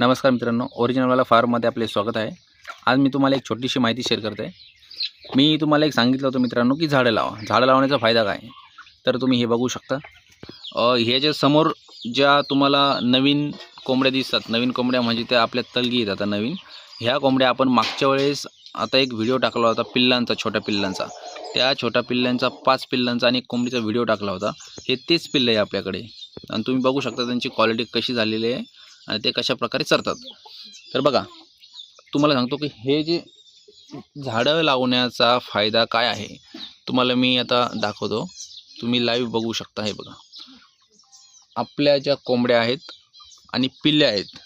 नमस्कार मित्रांनो ओरिजिनलवाला फार्ममध्ये आपले स्वागत आहे. आज मी तुम्हाला एक छोटीशी माहिती शेअर करते मी तुम्हाला एक सांगितलं होतं मित्रांनो की झाडं लावा. झाडं लावण्याचा फायदा काय? तर तुम्ही हे बघू शकता. ह्याच्या समोर ज्या तुम्हाला नवीन कोंबड्या दिसतात नवीन कोंबड्या म्हणजे त्या आपल्या तलगी येतात नवीन. ह्या कोंबड्या आपण मागच्या वेळेस आता एक व्हिडिओ टाकला होता पिल्लांचा छोट्या पिल्लांचा. त्या छोट्या पिल्ल्यांचा पाच पिल्लांचा आणि एक कोंबडीचा व्हिडिओ टाकला होता. हे तेच पिल्लं आहे आपल्याकडे. आणि तुम्ही बघू शकता त्यांची क्वालिटी कशी झालेली आहे. आणि ते कशा प्रकारे चरतात. तर बघा तुम्हाला सांगतो की हे जे झाडं लावण्याचा फायदा काय आहे तुम्हाला मी आता दाखवतो. तुम्ही लाईव्ह बघू शकता हे बघा. आपल्या ज्या कोंबड्या आहेत आणि पिल्ल्या आहेत.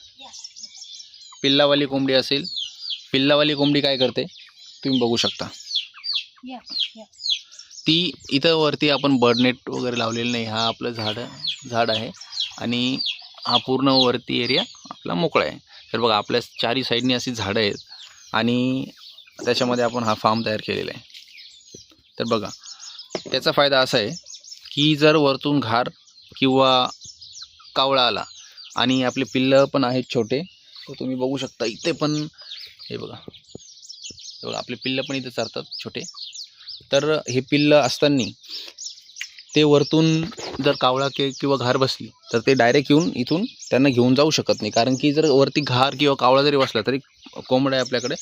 पिल्लावाली कोंबडी असेल पिल्लावाली कोंबडी काय करते तुम्ही बघू शकता. ती इथं वरती आपण बर्डनेट वगैरे लावलेलं नाही हा आपलं झाड झाड आहे. आणि हा पूर्ण वरती एरिया आपला मोकळा आहे. तर बघा आपल्या चारी साईडनी अशी झाडं आहेत आणि त्याच्यामध्ये आपण हा फार्म तयार केलेला आहे. तर बघा त्याचा फायदा असा आहे की जर वरतून घार किंवा कावळा आला आणि आपले पिल्लं पण आहेत छोटे तर तुम्ही बघू शकता इथे पण हे बघा हे बघा आपले पिल्लं पण इथे चरतात छोटे. तर हे पिल्लं असताना ते वरतून जर कावळा के किंवा घार बसली तर ते डायरेक्ट येऊन इथून त्यांना घेऊन जाऊ शकत नाही. कारण की जर वरती घार किंवा कावळा जरी बसला तरी कोंबड्या आपल्याकडे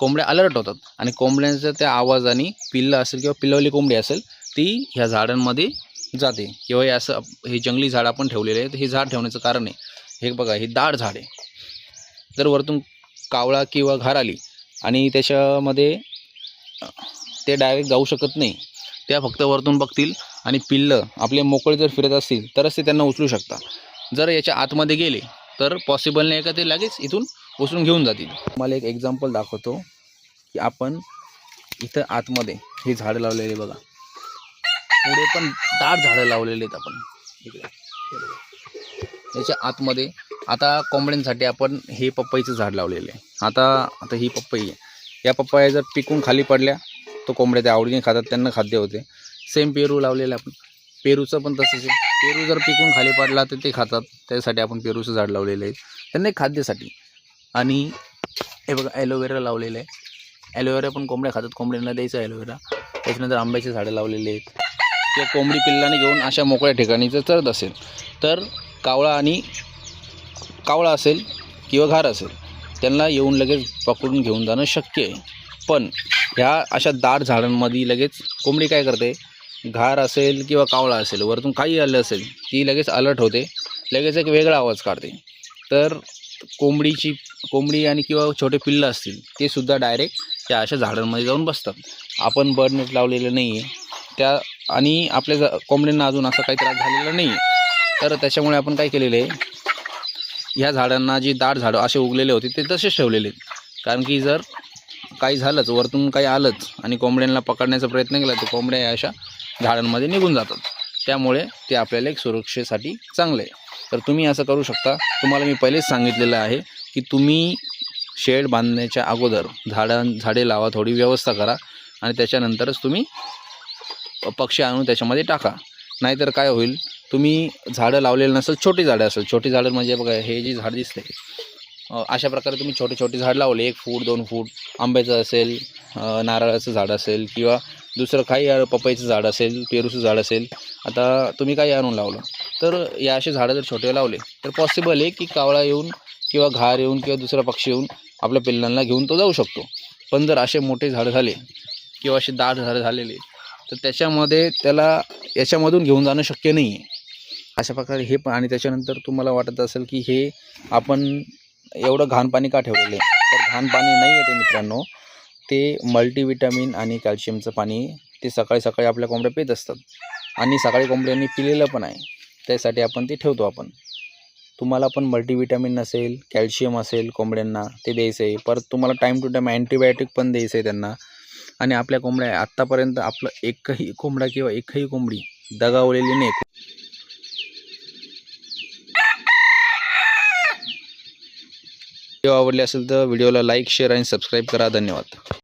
कोंबड्या अलर्ट होतात. आणि कोंबड्यांचा त्या आवाजाने पिल्लं असेल किंवा पिल्लवली कोंबडी असेल ती ह्या झाडांमध्ये जाते. किंवा हे असं हे जंगली झाड आपण ठेवलेले आहे तर हे झाड ठेवण्याचं कारण आहे. हे बघा हे दाड झाड आहे. जर वरतून कावळा किंवा घार आली आणि त्याच्यामध्ये ते डायरेक्ट जाऊ शकत नाही त्या फक्त वरतून बघतील आणि पिल्लं आपले मोकळे जर फिरत असतील तरच ते त्यांना उचलू शकता. जर याच्या आतमध्ये गेले तर पॉसिबल नाही का ते लगेच इथून उचलून घेऊन जातील. मला एक एक्झाम्पल दाखवतो की आपण इथं आतमध्ये हे झाडं लावलेले बघा. पुढे पण दाट झाडं लावलेले आहेत आपण. इकडे. याच्या आतमध्ये आता कोंबड्यांसाठी आपण हे पपईचं झाड लावलेलं आहे. आता आता ही पपई आहे. या पपया जर पिकून खाली पडल्या तो कोंबड्या त्या आवडीने खातात त्यांना खाद्य होते. सेम पेरू लावलेलं आहे आपण. पेरूचं पण तसंच आहे. पेरू जर पिकून खाली पडला तर ते खातात. त्यासाठी आपण पेरूचं झाड लावलेलं आहे. त्यांना एक खाद्यासाठी. आणि हे बघा ॲलोवेरा लावलेलं आहे. ॲलोवेरा पण कोंबड्या खातात. कोंबड्यांना द्यायचं ॲलोवेरा त्याच्यानंतर आंब्याचे झाडं लावलेले आहेत. किंवा कोंबडी पिल्लाने घेऊन अशा मोकळ्या ठिकाणी जर चरत असेल तर कावळा आणि कावळा असेल किंवा घार असेल त्यांना येऊन लगेच पकडून घेऊन जाणं शक्य आहे. पण ह्या अशा दाट झाडांमध्ये लगेच कोंबडी काय करते? घार असेल किंवा कावळा असेल वरतून काही आलं असेल ती लगेच अलर्ट होते. लगेच एक वेगळा आवाज काढते. तर कोंबडीची कोंबडी आणि किंवा छोटे पिल्लं असतील ते सुद्धा डायरेक्ट त्या अशा झाडांमध्ये जाऊन बसतात. आपण बर्ड नेट लावलेलं नाही आहे त्या आणि आपल्या जा- कोंबड्यांना अजून असा काही त्रास झालेला नाही आहे तर त्याच्यामुळे आपण काय केलेलं आहे? ह्या झाडांना जी दाट झाडं असे उगलेले होते ते तसेच ठेवलेले कारण की जर काही झालंच वरतून काही आलंच आणि कोंबड्यांना पकडण्याचा प्रयत्न केला तर कोंबड्या या अशा झाडांमध्ये निघून जातात. त्यामुळे ते आपल्याला एक सुरक्षेसाठी चांगलं आहे. तर तुम्ही असं करू शकता. तुम्हाला मी पहिलेच सांगितलेलं आहे की तुम्ही शेड बांधण्याच्या अगोदर झाडां झाडे लावा थोडी व्यवस्था करा आणि त्याच्यानंतरच तुम्ही पक्षी आणून त्याच्यामध्ये टाका. नाहीतर काय होईल? तुम्ही झाडं लावलेलं नसेल छोटी झाडं असेल. छोटी झाडं म्हणजे बघा हे जी झाड दिसते अशा प्रकारे तुम्ही छोटे छोटे झाड लावले. एक फूट दोन फूट आंब्याचं असेल नारळाचं झाड असेल किंवा दुसरं काही पपईचं झाड असेल पेरूचं झाड असेल. आता तुम्ही काही आणून लावलं. तर या असे झाडं जर छोटे लावले तर पॉसिबल आहे की कावळा येऊन किंवा घार येऊन किंवा दुसरा पक्षी येऊन आपल्या पिल्लांना घेऊन तो जाऊ शकतो. पण जर असे मोठे झाडं झाले किंवा असे दाट झाडं झालेले तर त्याच्यामध्ये त्याला याच्यामधून घेऊन जाणं शक्य नाही आहे अशा प्रकारे हे पण आणि त्याच्यानंतर तुम्हाला वाटत असेल की हे आपण एवढं घाण पाणी का ठेवलेलं आहे? तर घाण पाणी नाही आहे ते मित्रांनो. ते मल्टीविटॅमिन आणि कॅल्शियमचं पाणी ते सकाळी सकाळी आपल्या कोंबड्या पित असतात. आणि सकाळी कोंबड्यांनी पिलेलं पण आहे. त्यासाठी आपण ते ठेवतो आपण. तुम्हाला पण मल्टीविटॅमिन असेल कॅल्शियम असेल कोंबड्यांना ते द्यायचं आहे. परत तुम्हाला टाईम टू टाईम अँटीबायोटिक पण द्यायचं आहे त्यांना. आणि आपल्या कोंबड्या आत्तापर्यंत आपलं एकही कोंबडा किंवा एकही कोंबडी दगावलेली नाही. व्हिडिओ आवडले असेल तर व्हिडिओला लाईक शेअर आणि सबस्क्राईब करा. धन्यवाद.